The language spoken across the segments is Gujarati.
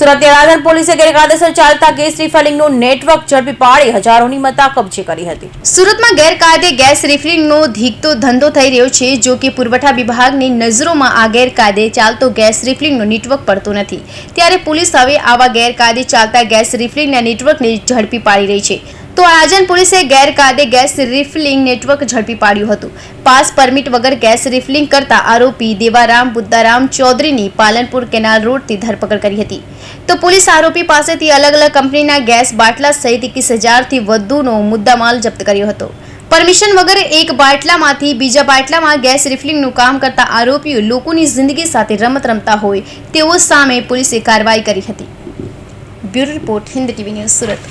સુરત અડાજણ પોલીસે ગેરકાયદેસર ચાલતા ગેસ રિફિલિંગનું નેટવર્ક ઝડપી પાડી હજારોની મતા કબજે કરી હતી. સુરતમાં ગેરકાયદે ગેસ રિફિલિંગનો ધીકતો ધંધો થઈ રહ્યો છે, જો કે પુરવઠા વિભાગની નજરોમાં આ ગેરકાયદે ચાલતો ગેસ રિફિલિંગનું નેટવર્ક પડતો નથી. ત્યારે પોલીસ હવે આવા ગેરકાયદે ચાલતા ગેસ રિફિલિંગના નેટવર્કને ઝડપી પાડી રહી છે. તો અડાજણ પોલીસે ગેરકાયદે ગેસ રિફિલિંગ નેટવર્ક ઝડપી પાડ્યું હતું. પાસ પરમિટ વગર ગેસ રિફિલિંગ કરતા આરોપી દેવારામ, બુદ્ધારામ ચૌધરીની પાલનપુર કેનાલ રોડથી ધરપકડ કરી હતી. તો પોલીસ આરોપી પાસેથી અલગ અલગ કંપનીના ગેસ બાટલા સહિત એકવીસ હજારથી વધુનો મુદ્દામાલ જપ્ત કર્યો હતો. પરમિશન વગર એક બાટલામાંથી બીજા બાટલામાં ગેસ રિફિલિંગનું કામ કરતા આરોપીઓ લોકોની જિંદગી સાથે રમત રમતા હોય તેઓ સામે પોલીસે કાર્યવાહી કરી હતી. Bureau report, Hind TV news Surat.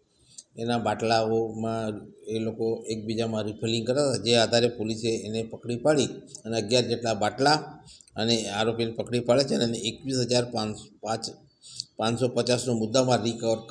એના બાટલાઓમાં એ લોકો એકબીજામાં રિફિલિંગ કરતા હતા. જે આધારે પોલીસે એને પકડી પાડી અને અગિયાર જેટલા બાટલા અને આરોપીને પકડી પાડે છે અને એકવીસ હજાર પાંચ પાંચ પાંચસો પચાસનો મુદ્દામાં રિકવર કર